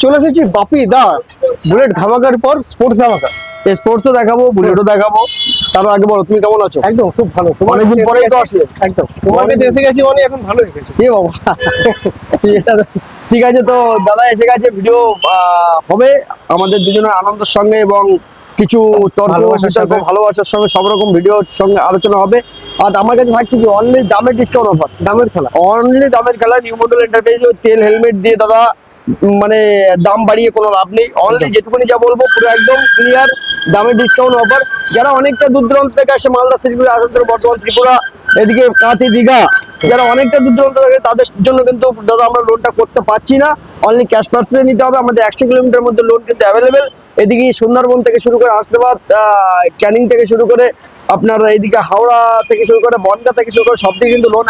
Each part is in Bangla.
চলে এসেছি বাপি দা বুলেট ধামাকার পর স্পোর্টস ধামাকা। স্পোর্টসও দেখাবো বুলেটও দেখাবো। তার আগে বলো তুমি কেমন আছো? একদম খুব ভালো। অনেকদিন পরেই তো আসলে। একদম তোমার কাছে এসে গেছি মানে এখন ভালো দেখেছি। এ বাবা? ঠিক আছে তো দাদা এসে গেছে ভিডিও হবে। আমাদের দুজনের আনন্দের সঙ্গে এবং কিছু তর্ক ভালোবাসার বিতর্ক, ভালোবাসার সঙ্গে সব রকম ভিডিওর সঙ্গে আলোচনা হবে। আর আমার কাছে থাকছে কি অনলি দামের ডিসকাউন্ট অফার দামের খেলা। অনলি দামের খেলা নিউ মডেল এন্টারপ্রাইজ তেল হেলমেট দিয়ে দাদা মানে দাম বাড়িয়ে কোনো লাভ নেই। অনলি যেটুকুনি যা বলব পুরো একদম ক্লিয়ার দামে ডিসকাউন্ট অফার যারা অনেকটা দূর দূরান্ত থেকে আসে মালদা শিলিগুড়ি আসানসোল বর্ধমান ত্রিপুরা এদিকে কাঁথি দীঘা যারা অনেকটা দূর দূরান্ত থেকে তাদের জন্য কিন্তু দাদা আমরা লোনটা করতে পারছি না। অনলি ক্যাশ পার্সেন্টে নিতে হবে আমাদের একশো কিলোমিটার মধ্যে লোন কিন্তু অ্যাভেলেবেল এদিকে সুন্দরবন থেকে শুরু করে আশীর্বাদ ক্যানিং থেকে শুরু করে আপনার এদিকে হাওড়া থেকে শুরু করে বনগা থেকে শুরু করে সব দিকে কিন্তু লোন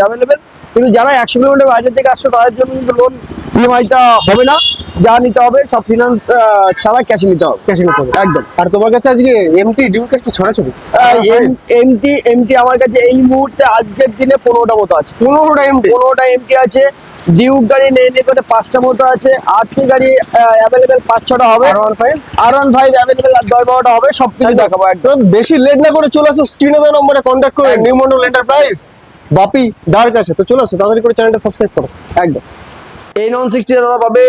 অ্যাভেলেবেল কিন্তু যারা একশো কিলোমিটার বাইরে থেকে আসছে তাদের জন্য কিন্তু লোন ইএমআইটা হবে না। যা নিতে হবে সব ফিনান্স ছাড়া ক্যাশে নিতে হবে ক্যাশে নিতে হবে একদম। আর তোমার কাছে আজকে এমটি ডিউকের কি ছড়াছড়ি এমটি এমটি আমার কাছে এই মুহূর্তে আজকের দিনে পনেরোটা মতো আছে। পনেরোটা এমটি পনেরোটা এমটি আছে। ডিউক গাড়ি নিয়ে নিয়ে করে পাঁচটা মতো আছে। আরসি গাড়ি অ্যাভেলেবেল পাঁচ ছটা হবে। আর ওয়ান ফাইভ আর ওয়ান ফাইভ অ্যাভেলেবেল আর দশ বারোটা হবে সব কিছু দেখাবো একদম। বেশি লেট না করে চলে আসো স্ক্রিনে দেওয়া নম্বরে কন্ট্যাক্ট করে। নিউ মন্ডল এন্টারপ্রাইজ বাপি দার কাছে। তো চলে আসো তাড়াতাড়ি করে চ্যানেলটা সাবস্ক্রাইব করো। একদম। এই নন সিক্সটি দাদা পাবে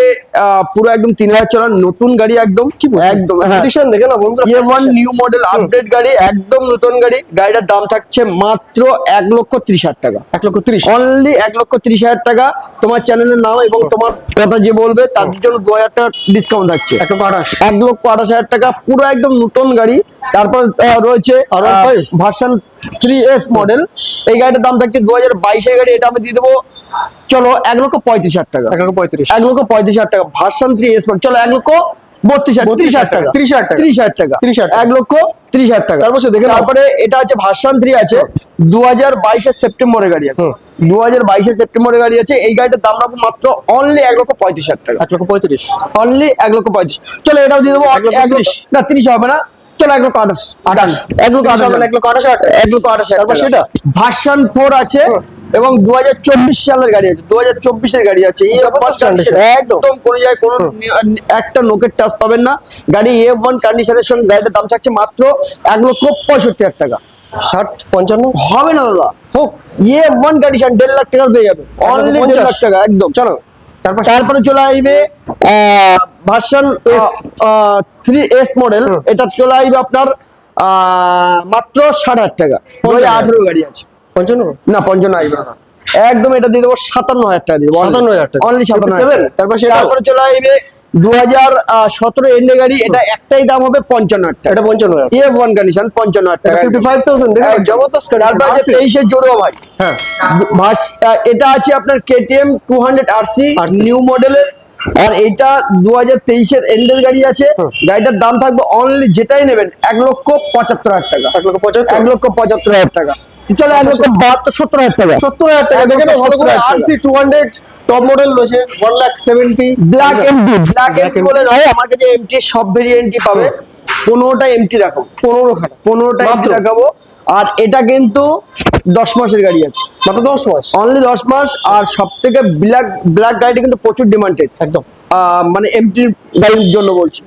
পুরো একদম তিন হাজার চলার নতুন গাড়ি একদম। একদম। হ্যাঁ। Condition দেখে না বন্ধুরা? ইয়ে ওয়ান নিউ মডেল আপডেট গাড়ি একদম নতুন গাড়ি। গাড়িটার দাম থাকছে মাত্র এক লক্ষ ত্রিশ হাজার টাকা। এক লক্ষ তিরিশ। অনলি এক লক্ষ ত্রিশ হাজার টাকা। তোমার চ্যানেলের নাম এবং তোমার কথা যে বলবে তার জন্য দু হাজার টাকা ডিসকাউন্ট থাকছে। এক লক্ষ আঠাশ। এক লক্ষ আঠাশ হাজার টাকা পুরো একদম নতুন গাড়ি। তারপর রয়েছে ভার্সন থ্রি এস মডেল এই গাড়িটার দাম থাকছে দু হাজার বাইশের গাড়ি এটা আমি দিয়ে দেবো চলো এক লক্ষ পঁয়ত্রিশ হাজার টাকা। এক লক্ষ পঁয়ত্রিশ। এক লক্ষ পঁয়ত্রিশ হাজার টাকা। ভার্সন থ্রি এস চলো এক লক্ষ বত্রিশ হাজার ত্রিশ হাজার টাকা। 30 হাজার টাকা। ত্রিশ হাজার টাকা। 30 হাজার এক লক্ষ ত্রিশ হাজার টাকা। তারপর দেখে তারপরে এটা আছে ভার্সন থ্রি আছে। দু হাজার বাইশের সেপ্টেম্বরের গাড়ি আছে। দু হাজার বাইশের সেপ্টেম্বরের গাড়ি আছে। এই গাড়িটার দাম রাখব মাত্র অনলি এক লক্ষ পঁয়ত্রিশ হাজার টাকা। এক লক্ষ পঁয়ত্রিশ। অনলি এক লক্ষ পঁয়ত্রিশ। চলো এটাও দিয়ে দেবো। এক লক্ষ এক ত্রিশ। না তিরিশ হবে না। চলো এক লক্ষ আঠাশ। আঠাশ। এক লক্ষ আঠাশ এক লক্ষ আঠাশ এক লক্ষ আঠাশ তারপর সেটা? ভার্সন ফোর আছে এবং দু হাজার চব্বিশ সালের গাড়ি আছে। দু হাজার গাড়ি আছে। একদম। একদম কোনো জায়গায় কোনো একটা নোকের টাচ পাবেন না। গাড়ি এ ওয়ান কন্ডিশনের সঙ্গে গাড়িটার দাম থাকছে মাত্র এক লক্ষ পঁয়ষট্টি হাজার টাকা। ষাট পঞ্চান্ন? হবে না দাদা। হোক। ইয়ে ওয়ান কন্ডিশন দেড় লাখ টাকা পেয়ে যাবে। অনলি দেড় লাখ টাকা একদম। চলো। তারপর চলে আসবে version S three S model এটা চলে আসবে আপনার আহ, মাত্র সাড়ে হাজার টাকা। আঠেরো গাড়ি আছে। পঞ্চান্ন? না পঞ্চান্ন আসবে না। একদম এটা দিয়ে দেবো সাতান্ন হাজার টাকা দিয়ে দেবো। 57,000 টাকা। অনলি সাতান্ন হাজার 57, টাকা। তারপর সেটা তারপরে চলে আসবে দু হাজার সতেরো এন্ডে গাড়ি। এটা একটাই দাম হবে পঞ্চান্ন হাজার টাকা। এটা পঞ্চান্ন হাজার এফ ওয়ান কন্ডিশন পঞ্চান্ন হাজার টাকা। Fifty five thousand. জবরদস্ত তারপর condition। তেইশের জোড়ো ভাই। হ্যাঁ। এটা আছে আপনার KTM two hundred RC new মডেলের আর এটা দু হাজার তেইশের এন্ডের গাড়ি আছে। গাড়িটার দাম থাকবে অনলি যেটাই নেবেন এক লক্ষ পঁচাত্তর হাজার টাকা। এক লক্ষ পঁচাত্তর? এক লক্ষ পঁচাত্তর হাজার টাকা। চলো এক লক্ষ বাহাত্তর সত্তর হাজার টাকা। সত্তর হাজার টাকা। দেখেন দেখে ভালো করে RC two hundred top model রয়েছে one lakh seventy black MD black MD বলে নয় আমার কাছে এমটি সব ভেরিয়েন্টই পাবে। পনেরোটা এমটি রাখো পনেরো পনেরোটা এমটি মাত্র? দেখাবো আর এটা কিন্তু দশ মাসের গাড়ি আছে। মাত্র দশ মাস? অনলি দশ মাস আর সব থেকে ব্ল্যাক ব্ল্যাক গাড়িটা কিন্তু প্রচুর ডিমান্ডেড একদম। মানে এমটি গাড়ির জন্য বলছি।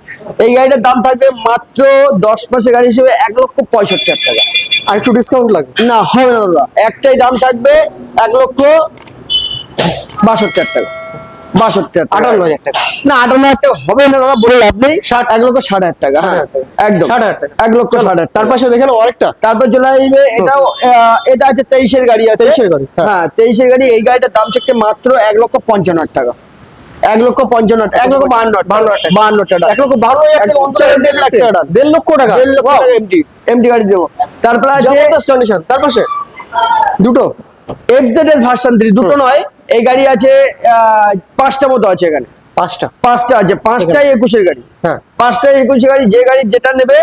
এই গাড়িটার দাম থাকবে মাত্র দশ মাসের গাড়ি হিসেবে এক লক্ষ পঁয়ষট্টি হাজার টাকা। আর একটু ডিসকাউন্ট লাগবে? না হবে না দাদা। একটাই দাম থাকবে এক লক্ষ বাষট্টি হাজার টাকা। বাষট্টি হাজার আটান্ন হাজার টাকা। না আটান্ন হাজার টাকা হবে না দাদা বলে লাভ নেই। ষাট। এক লক্ষ ষাট হাজার টাকা হ্যাঁ। একদম। ষাট হাজার টাকা। এক লক্ষ ষাট হাজার তার টাকা পাশে দেখে আরেকটা। তারপর চলে আসবে এটাও আহ, এটা আছে তেইশের গাড়ি আছে। 23 এর গাড়ি, হ্যাঁ। হ্যাঁ তেইশের গাড়ি এই গাড়িটার দাম থাকছে মাত্র এক লক্ষ পঞ্চান্ন হাজার টাকা। এক লক্ষ পঞ্চান্ন এক লক্ষ বাহান্ন বাহান্ন টাকা। এক লক্ষ বারো দেড় লাখ টাকা। দেড় লক্ষ টাকা। দেড় লক্ষ টাকা এমটি এমটি গাড়ি দেবো। তারপরে আছে জবরদস্ত কন্ডিশন তার পাশে? দুটো। ভার্সন থ্রি দুটো নয় এই গাড়ি আছে পাঁচটা মতো আছে এখানে। পাঁচটা। পাঁচটা আছে পাঁচটাই একুশের গাড়ি। হ্যাঁ। পাঁচটায় একুশে গাড়ি যে গাড়ি যেটা নেবে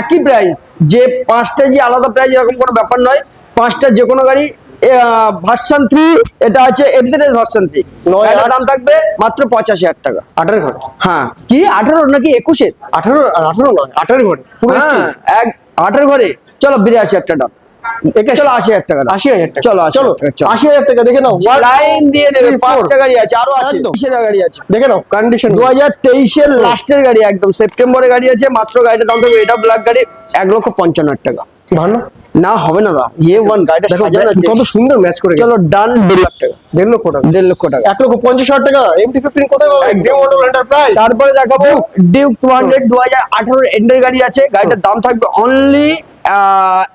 একই প্রাইস যে পাঁচটা যে আলাদা প্রাইস এরকম কোনো ব্যাপার নয়। পাঁচটা যে কোনো গাড়ি ভার্সন থ্রি এটা আছে এফজেডএস ভার্সন থ্রি নয়। দাম থাকবে মাত্র পঁচাশি হাজার টাকা। আঠারো ঘরে? হ্যাঁ। কি? আঠারো নাকি একুশের? আঠারো আঠারো নয় আঠারো ঘরে। হ্যাঁ এক আঠারো ঘরে। চলো বিরাশি হাজার টাকা একাশি চলো আশি হাজার টাকা আশি হাজার টাকা। চলো, চলো। আশি হাজার টাকা দেখে নাও। লাইন দিয়ে দেবে পাঁচটা গাড়ি আছে আরও আছে। একদম। গাড়ি আছে। দেখে নাও কন্ডিশন দু হাজার তেইশের লাস্টের গাড়ি একদম সেপ্টেম্বরে গাড়ি আছে মাত্র দাম থাকবে এটা ব্ল্যাক গাড়ি এক লক্ষ পঞ্চান্ন হাজার টাকা। ভালো। না হবে না দা ওয়ান গাড়িটা দেখো সাজানো আছে। কত সুন্দর ম্যাচ করে চলো ডান দেড় লাখ টাকা। দেড় লক্ষ টাকা। দেড় লক্ষ টাকা। এক লক্ষ পঞ্চাশ হাজার টাকা এমটি ফিফটিন কোথায় পাবে? নিউ মডেল এন্টারপ্রাইজ তারপরে দেখাবো ডিউক টু হান্ড্রেড দু হাজার আঠারোর এন্ডের গাড়ি আছে গাড়িটার দাম থাকবে অনলি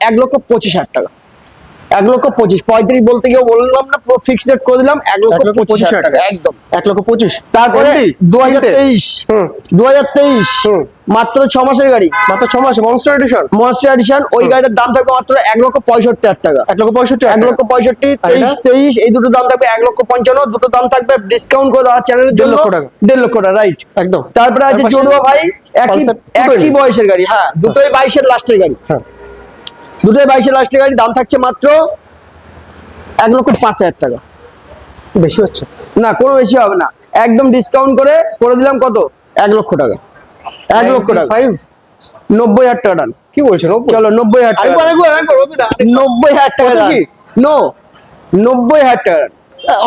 এক লক্ষ পঁচিশ হাজার টাকা। এক লক্ষ পঁচিশ পঁয়ত্রিশ বলতে গিয়ে বললাম না ফিক্সড রেট করে দিলাম এক লক্ষ পঁচিশ হাজার টাকা। একদম। এক লক্ষ পঁচিশ। তারপরে দু হাজার তেইশ। দু হাজার তেইশ মাত্র ছ মাসের গাড়ি। মাত্র ছ মাসে মনস্টার এডিশন মনস্টার এডিশন ওই গাড়িটার দাম থাকবে মাত্র এক লক্ষ পঁয়ষট্টি হাজার টাকা। এক লক্ষ পঁয়ষট্টি এক লক্ষ পঁয়ষট্টি তেইশ তেইশ এই দুটো দাম থাকবে এক লক্ষ পঞ্চান্ন দুটো দাম থাকবে ডিসকাউন্ট করে দেওয়ার চ্যানেলের দেড় জন্য। লক্ষ টাকা। দেড় লক্ষ টাকা রাইট একদম। তারপরে আছে জড়ুয়া ভাই একই Pulsar একই 220 বয়সের গাড়ি হ্যাঁ দুটোই বাইশের লাস্টের গাড়ি। হ্যাঁ। দুটোই বাইশে লাস্টের গাড়ি দাম থাকছে মাত্র এক লক্ষ পাঁচ হাজার টাকা। বেশি হচ্ছে? না কোনো বেশি হবে না। একদম ডিসকাউন্ট করে করে দিলাম কত? এক লক্ষ টাকা। এক লক্ষ টাকা। ফাইভ নব্বই হাজার টাকা ডান। কি বলছেন ও চলো নব্বই হাজার টাকা নব্বই হাজার টাকা? নো নব্বই হাজার টাকা।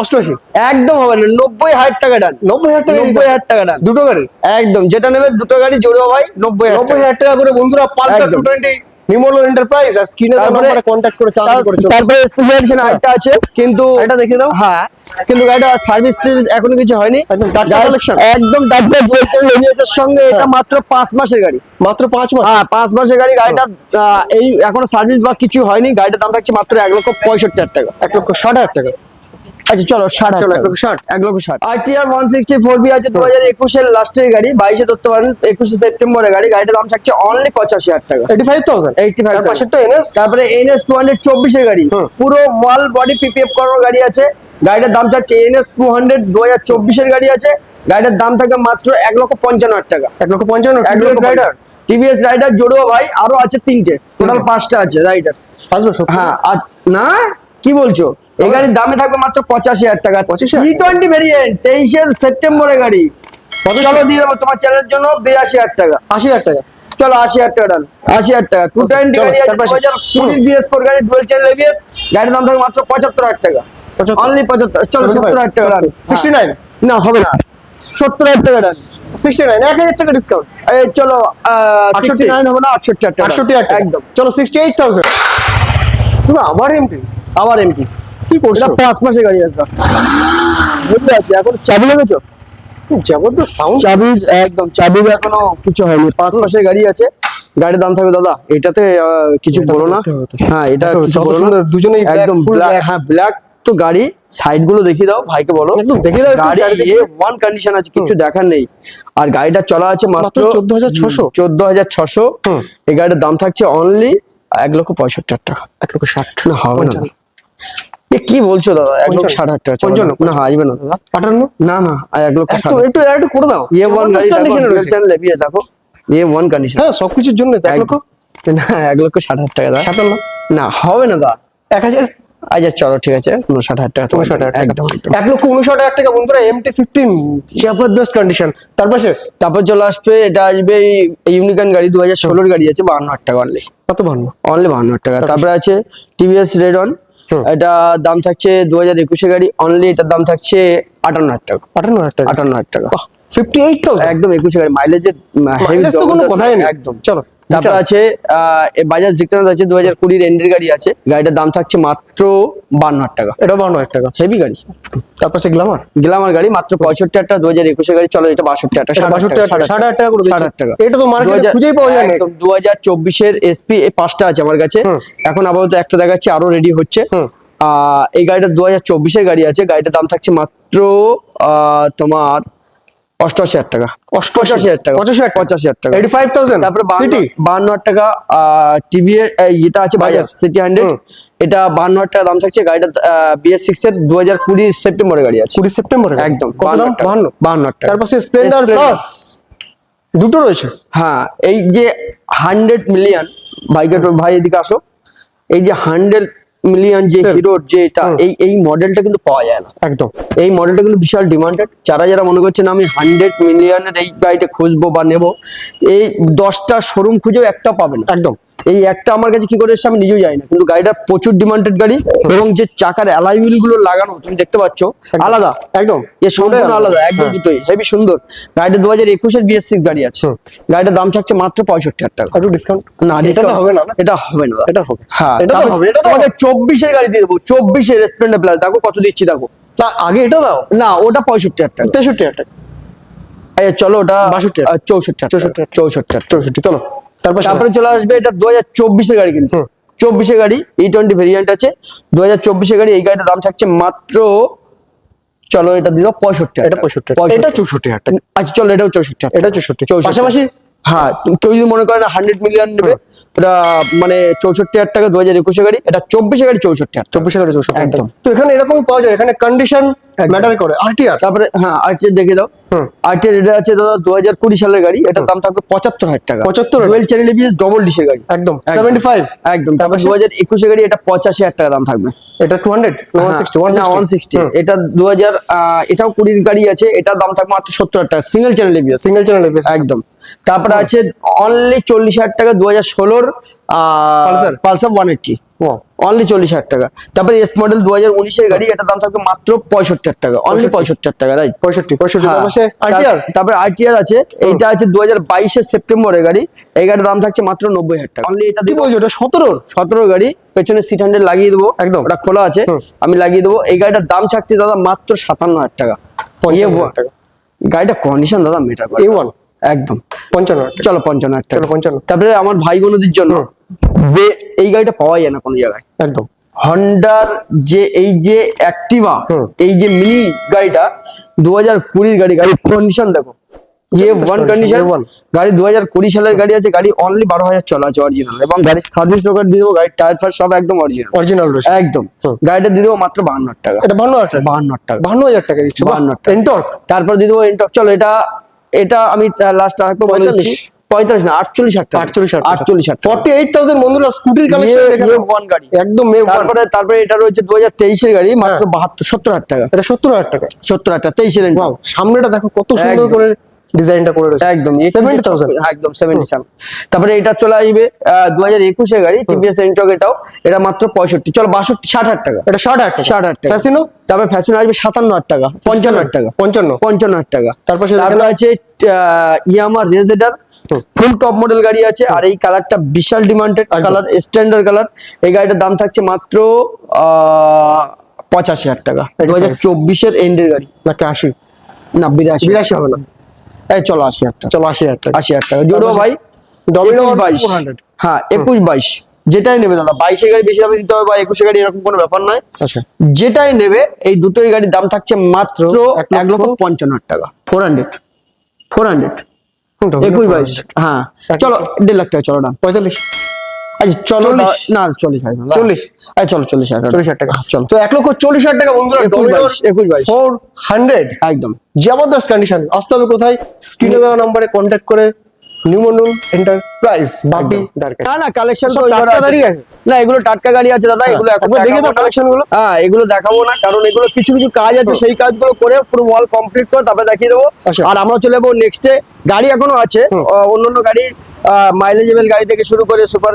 অষ্টআশি? একদম হবে না নব্বই হাজার টাকা ডান। নব্বই হাজার টাকা নব্বই হাজার টাকা ডান। দুটো গাড়ি? একদম যেটা নেবে দুটো গাড়ি জোড়ো ভাই নব্বই হাজার নব্বই টাকা। হাজার টাকা করে বন্ধুরা পালসার। টু টোয়েন্টি নিমোলো এন্টারপ্রাইজ আর স্ক্রিনে দেওয়া তারপরে- নম্বরে কন্ট্যাক্ট করে চালান তার- করে চলে তারপরে স্পেশাল আরেকটা আছে কিন্তু এটা দেখিয়ে দাও। হ্যাঁ কিন্তু গাড়িটা সার্ভিস টার্ভিস এখনও কিছু হয়নি। একদম collection। একদম লেনিয়াসের সঙ্গে এটা হ্যাঁ। মাত্র পাঁচ মাসের গাড়ি। মাত্র পাঁচ মাস। হ্যাঁ পাঁচ মাসের গাড়ি গাড়িটা এই এখনও সার্ভিস বা কিছু হয়নি। গাড়িটার দাম থাকছে মাত্র এক লক্ষ পঁয়ষট্টি হাজার টাকা। এক লক্ষ ষাট হাজার টাকা। আচ্ছা চলো ষাট চলো, এক লক্ষ ষাট। এক লক্ষ ষাট। আর ওয়ান সিক্সটি ফোর বি আছে দু হাজার একুশের লাস্টের গাড়ি বাইশে ধরতে পারেন একুশে সেপ্টেম্বরের গাড়ি। গাড়িটার দাম থাকছে অনলি পঁচাশি হাজার টাকা। এইটি ফাইভ থাউজেন্ড 85,000 তার পাশেরটা এনএস তারপরে এনএস টু হান্ড্রেড চব্বিশের গাড়ি। পুরো ওয়াল বডি পিপিএফ করানো গাড়ি আছে। গাড়িটার দাম চাচ্ছে এনএস টু হান্ড্রেড দু হাজার চব্বিশের গাড়ি আছে। গাড়িটার দাম থাকে মাত্র এক লক্ষ পঞ্চান্ন হাজার টাকা। এক লক্ষ পঞ্চান্ন এক লক্ষ রাইডার টিভিএস রাইডার জোড়ো ভাই আরও আছে তিনটে। টোটাল পাঁচটা আছে রাইডার আসবে হ্যাঁ আর না? কি বলছো? এই গাড়ির দামে থাকবে মাত্র পঁচাশি হাজার টাকা। 85,000? ই টোয়েন্টি ভেরিয়েন্ট তেইশের সেপ্টেম্বরের গাড়ি। চলো দিয়ে দেবো তোমার চ্যানেলের জন্য বিরাশি হাজার টাকা। আশি হাজার টাকা। চলো আশি হাজার টাকা ডান আশি হাজার টাকা। টু টোয়েন্টি গাড়ি আছে বিএস ফোর গাড়ি ডুয়েল চ্যানেল এবিএস গাড়ির দাম থাকবে মাত্র পঁচাত্তর হাজার টাকা। অনলি পঁচাত্তর চলো সত্তর হাজার টাকা ডান 69? না হবে না। সত্তর হাজার টাকা ডান সিক্সটি নাইন এক হাজার টাকা ডিসকাউন্ট এই চলো সিক্সটি 68 নাইন হবে না আটষট্টি হাজার টাকা আটষট্টি হাজার টাকা। একদম। চলো সিক্সটি এইট থাউজেন্ড আবার এমপি আবার এমপি কি করছ? পাঁচ মাসের গাড়ি আছে বুঝতে পারছি এখন চাবি লেগেছো জবরদস্ত সাউন্ড চাবি একদম চাবির এখনও কিছু হয়নি। পাঁচ মাসের গাড়ি আছে। গাড়ির দাম থাকবে দাদা এটাতে কিছু বলো না। হ্যাঁ এটা কিছু বলো না। সুন্দর, দুজনেই একদম। হ্যাঁ ব্ল্যাক তো গাড়ি সাইডগুলো দেখিয়ে দাও ভাইকে বলো। একদম দেখিয়ে দাও গাড়ি। এ ওয়ান কন্ডিশন আছে কিছু দেখার নেই। আর গাড়িটা চলা আছে মাত্র মাত্র 14,600 চোদ্দ হাজার ছশো। এই গাড়িটার দাম থাকছে অনলি এক লক্ষ পঁয়ষট্টি হাজার টাকা। এক লক্ষ ষাট। না হবে না। কি বলছো দাদা? এক লক্ষ ষাট হাজার টাকা পঞ্চান্ন। না আসবে না। দাদা আটান্ন? না না এক লক্ষ একটু একটু করে দাও। ইয়ে ওয়ান চ্যানেল বিয়ে দেখো। ইয়ে ওয়ান কন্ডিশন হ্যাঁ সবকিছুর জন্য এক লক্ষ? না এক লক্ষ ষাট হাজার টাকা দাদা। সাতান্ন? না হবে না দাদা। এক হাজার? আচ্ছা চলো ঠিক আছে উনষাট হাজার টাকা উনষাট হাজার টাকা। এক লক্ষ উনষাট হাজার টাকা বন্ধুরা এমটি ফিফটিন জবরদস্ত কন্ডিশন তার পাশে? তারপর চলে আসবে এটা আসবে এই ইউনিকন গাড়ি দু হাজার ষোলোর গাড়ি আছে বাহান্ন হাজার টাকা অনলি কত বান্ন অনলি বাহান্ন হাজার টাকা। তারপরে আছে টিভিএস রেড অন এটা দাম থাকছে দু হাজার একুশে গাড়ি অনলি এটার দাম থাকছে আটান্ন হাজার টাকা। আটান্ন হাজার টাকা। আটান্ন হাজার টাকা। ফিফটি এইট একদম একুশে গাড়ি মাইলেজের তো কোনো কথাই নেই। একদম। চলো। তারপর আছে বাজাজ ভিক্টর আছে দু হাজার কুড়ির এন্ডের গাড়ি আছে। গাড়িটার দাম থাকছে মাত্র বান্ন হাজার টাকা। এটা বান্ন হাজার টাকা। হেভি গাড়ি। তার পাশে গ্লামার গ্লামার গাড়ি মাত্র পঁয়ষট্টি হাজার টাকা দু হাজার একুশে গাড়ি চলো এটা বাষট্টি হাজার টাকা বাষট্টি হাজার টাকা ষাট হাজার টাকা করে ষাট হাজার টাকা এটা তো মার্কেটে খুঁজেই পাওয়া যায় না। একদম দু হাজার চব্বিশের এসপি এই পাঁচটা আছে আমার কাছে। এখন আপাতত একটা দেখাচ্ছে আরও রেডি হচ্ছে। আহ, এই গাড়িটা দু হাজার চব্বিশের গাড়ি আছে। গাড়িটার দাম থাকছে মাত্র তোমার অষ্টআশি হাজার টাকা। অষ্টআশি? হাজার টাকা। পঁচাশি হাজার পঁচাশি হাজার টাকা। এইটি ফাইভ থাউজেন্ড তারপরে সিটি হাজার টাকা টিভি যেটা আছে বাজাজ। সিটি হান্ড্রেড এটা বান্ন হাজার টাকা দাম থাকছে। গাড়িটা বিএস সিক্স এর দু হাজার কুড়ির সেপ্টেম্বরের গাড়ি আছে। কুড়ি সেপ্টেম্বর একদম। কত দাম? বাহান্ন হাজার টাকা। স্প্লেন্ডার প্লাস দুটো রয়েছে? হ্যাঁ এই যে হান্ড্রেড মিলিয়ন ভাইকে ভাই এদিকে আসো। এই যে হান্ড্রেড মিলিয়ন যে. হিরোর যে এটা এই এই মডেলটা কিন্তু পাওয়া যায় না। একদম। এই মডেলটা কিন্তু বিশাল ডিমান্ডেড যারা যারা মনে করছেন আমি হান্ড্রেড মিলিয়নের এই গাড়িটা খুঁজবো বা নেব এই দশটা শোরুম খুঁজেও একটা পাবে না। একদম। এই একটা আমার কাছে কি করে এসছে আমি নিজেও জানি না। কিন্তু গাড়িটা প্রচুর ডিমান্ডেড গাড়ি এবং যে চাকার অ্যালাই হুইলগুলো লাগানো তুমি দেখতে পাচ্ছ আলাদা। একদম। এ সম্পূর্ণ আলাদা একদম হ্যাঁ। দুটোই হেভি সুন্দর। গাড়িটা দু হাজার একুশের বিএস সিক্স গাড়ি আছে। গাড়িটার দাম থাকছে মাত্র পঁয়ষট্টি হাজার টাকা। একটু ডিসকাউন্ট না discount- হবে না? এটা হবে না। এটা হবে। হ্যাঁ এটা তো হবে এটা তো তোমাকে চব্বিশের গাড়ি দিয়ে দেবো চব্বিশের স্প্লেন্ডার প্লাস দেখো কত দিচ্ছি দেখো। না আগে এটা দাও? না ওটা পঁয়ষট্টি হাজার টাকা। তেষট্টি হাজার টাকা। চলো ওটা 62 আহ, চৌষট্টি চৌষট্টি চৌষট্টি চৌষট্টি চলো। তারপর তারপরে চলে আসবে এটা দু হাজার চব্বিশের গাড়ি কিন্তু। চব্বিশের গাড়ি ই টোয়েন্টি ভেরিয়েন্ট আছে। দু হাজার চব্বিশের গাড়ি এই গাড়িটার দাম থাকছে মাত্র চলো এটা দিল পঁয়ষট্টি এটা পঁয়ষট্টি এটা চৌষট্টি হাজার আচ্ছা চলো এটাও চৌষট্টি এটা চৌষট্টি। পাশাপাশি হ্যাঁ কেউ যদি মনে করেন হান্ড্রেড মিলিয়ন নেবে ওটা মানে চৌষট্টি হাজার টাকা দু হাজার একুশে গাড়ি এটা চব্বিশে গাড়ি চৌষট্টি হাজার চব্বিশ হাজার চৌষট্টি। একদম। তো এখানে এরকম পাওয়া যায়। এখানে কন্ডিশন ম্যাটার করে। আরটিআর তারপরে হ্যাঁ আরটিআর দেখে দাও। আরটিআর এটা আছে দাদা দু হাজার কুড়ি সালের গাড়ি। এটার দাম থাকবে পঁচাত্তর হাজার টাকা। 75 ডুয়েল চ্যানেল বিএস ডবল ডিশের গাড়ি। একদম। সেভেন্টি ফাইভ একদম। তারপর দু হাজার একুশে গাড়ি এটা পঁচাশি হাজার টাকা দাম থাকবে। এটা টু হান্ড্রেড ওয়ান সিক্সটি এটা দু হাজার এটাও কুড়ির গাড়ি আছে। এটার দাম থাকবে মাত্র সত্তর হাজার টাকা। Single channel BS single channel একদম। তারপরে আছে অনলি চল্লিশ হাজার টাকা দু হাজার ষোলোর Pulsar? Pulsar one eighty only চল্লিশ হাজার টাকা। তারপরে এস মডেল দু হাজার উনিশের গাড়ি এটার দাম থাকবে মাত্র পঁয়ষট্টি হাজার টাকা। অনলি পঁয়ষট্টি। হাজার টাকা রাইট পঁয়ষট্টি পঁয়ষট্টি হ্যাঁ। আরটিআর তার- তারপরে আরটিআর আছে। এইটা আছে দু হাজার বাইশের সেপ্টেম্বরের গাড়ি। এই গাড়ির দাম থাকছে মাত্র নব্বই হাজার টাকা। অনলি এটা কি দিব বলছো এটা সতেরোর? সতেরো গাড়ি। পেছনে সিট হ্যান্ডেল লাগিয়ে দেবো। একদম। ওটা খোলা আছে। আমি লাগিয়ে দেবো। এই গাড়িটার দাম থাকছে দাদা মাত্র সাতান্ন হাজার টাকা। গাড়িটা কন্ডিশন দাদা মেটার করে। এ ওয়ান একদম। পঞ্চান্ন চলো পঞ্চান্ন হাজার টাকা। পঞ্চান্ন। তারপরে আমার ভাই বোনদের জন্য এই গাড়িটা পাওয়া যায় না কোনো জায়গায়। একদম। হন্ডার যে এই যে অ্যাক্টিভা এই যে মিনি গাড়িটা দু হাজার কুড়ির গাড়ি গাড়ির কন্ডিশন দেখো। Best ওয়ান কন্ডিশন গাড়ি দু হাজার কুড়ি সালের গাড়ি আছে গাড়ি অনলি বারো হাজার চলা আছে অরিজিনাল এবং গাড়ির সার্ভিস রেকর্ড দিয়ে দেবো গাড়ির টায়ার ফায়ার সব একদম অরিজিনাল অরিজিনাল রয়েছে। একদম। গাড়িটা দিয়ে দেবো মাত্র বাহান্ন টাকা। এটা বান্ন হাজার টাকা? বাহান্ন টাকা। বান্ন হাজার টাকা দিচ্ছ? 52 টাকা। এন্টর্ক তারপর দিয়ে দেবো ইন্টক চলো এটা এটা আমি লাস্ট দিচ্ছি। 45 পঁয়তাল্লিশ না আটচল্লিশ আট আটচল্লিশ আটচল্লিশ হাট ফর্টি এইট থাউজেন্ড বন্ধুরা স্কুটির কালেকশন one গাড়ি। একদম তারপরে তারপরে এটা রয়েছে দু হাজার তেইশের গাড়ি মাত্র হ্যাঁ। বাহাত্তর সত্তর হাজার টাকা। এটা সত্তর হাজার টাকা। সত্তর হাজার টাকা তেইশের সামনেটা দেখো কত সুন্দর করে ডিজাইনটা করে রয়েছে। একদম সেভেন্টি থাউজেন্ড একদম সেভেন্টি সেভেন তারপরে এটা চলে আসবে দু হাজার একুশে গাড়ি টিভিএস এন্টক এটাও এটা মাত্র পঁয়ষট্টি চলো বাষট্টি ষাট হাজার টাকা। এটা ষাট হাজার টাকা। ষাট হাজার টাকা। ফ্যাসিনো তারপরে ফ্যাশন আসবে সাতান্ন হাজার টাকা পঞ্চান্ন হাজার টাকা। পঞ্চান্ন। পঞ্চান্ন হাজার টাকা। তারপর তারপরে আছে ইয়ামার রেজেডার ফুল টপ মডেল গাড়ি আছে আর এই কালারটা বিশাল ডিমান্ডেড। কালার স্ট্যান্ডার্ড কালার এই গাড়িটার দাম থাকছে মাত্র পঁচাশি হাজার টাকা। দু হাজার চব্বিশের এন্ডের গাড়ি। নাকি আশি? না বিরাশি। বিরাশি হবে না। এই চলো আশি হাজার টাকা। চলো আশি হাজার টাকা। আশি হাজার টাকা। জোড়ো ভাই ডমিনো বাইশ। হ্যাঁ একুশ বাইশ। যেটাই নেবে দাদা বাইশে গাড়ি বেশি দামে দিতে হবে বা একুশে গাড়ি এরকম কোনো ব্যাপার নয়। আচ্ছা। যেটাই নেবে এই দুটোই গাড়ির দাম থাকছে মাত্র এক লক্ষ- পঞ্চান্ন হাজার টাকা। ফোর হান্ড্রেড ফোর হান্ড্রেড একুশ বাইশ। হ্যাঁ। চলো দেড় লাখ টাকা চলো না পঁয়তাল্লিশ। আচ্ছা চলো। না চল্লিশ হাজার চল্লিশ। আচ্ছা চলো চল্লিশ হাজার চল্লিশ হাজার টাকা চলো তো এক লক্ষ চল্লিশ হাজার টাকা বন্ধুরা একুশ একুশ বাইশ। ফোর হান্ড্রেড একদম জবরদস্ত কন্ডিশন আসতে হবে কোথায় স্ক্রিনে দেওয়া নাম্বারে কন্ট্যাক্ট করে এন্টারপ্রাইজ বাপি না না কালেকশন টাটকা দাঁড়িয়ে আছে? না এগুলো টাটকা গাড়ি আছে দাদা এগুলো এখন দেখে দেখাবো দাও না। গুলো। হ্যাঁ এগুলো দেখাবো না কারণ এগুলো কিছু কিছু কাজ আছে সেই কাজগুলো করে পুরো ওয়াল কমপ্লিট করে তারপরে দেখিয়ে দেবো আচ্ছা। আর আমরা চলে যাব নেক্সটে গাড়ি এখনও আছে। আহ, অন্যান্য গাড়ি মাইলেজেবল গাড়ি থেকে শুরু করে সুপার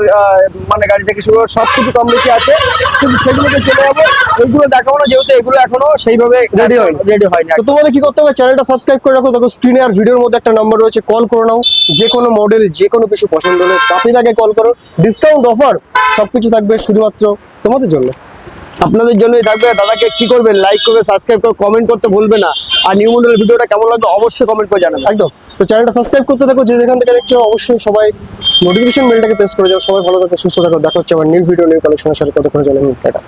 মানে গাড়ি থেকে শুরু করে সব কিছু কম বেশি আছে। কিন্তু সেগুলোকে চলে যাব। ওইগুলো দেখাবো না যেহেতু এগুলো এখনও সেইভাবে Ready হয়নি। রেডি হয়নি। তো তোমাদের কি করতে হবে? চ্যানেলটা সাবস্ক্রাইব করে রাখো। দেখো স্ক্রিনে আর ভিডিওর মধ্যে একটা নাম্বার রয়েছে কল করে নাও। যে কোনো মডেল যে কোনো কিছু পছন্দ হলে তাকে কল করো। ডিসকাউন্ট অফার সবকিছু থাকবে শুধুমাত্র তোমাদের জন্য। আপনাদের জন্যই থাকবে। দাদাকে কি করবেন? লাইক করবে সাবস্ক্রাইব করবে কমেন্ট করতে ভুলবে না। আর নিউ মডেল ভিডিওটা কেমন লাগবে অবশ্যই কমেন্ট করে জানাবেন। একদম। তো চ্যানেলটা সাবস্ক্রাইব করতে থাকো, যে যেখান থেকে দেখছ, অবশ্যই সবাই নোটিফিকেশন বেলটাকে প্রেস করে যাও। সবাই ভালো থাকো, সুস্থ থাকো। দেখা হচ্ছে আবার নিউ ভিডিও নিউ কালেকশনের সাথে। ততক্ষণ জানাবেন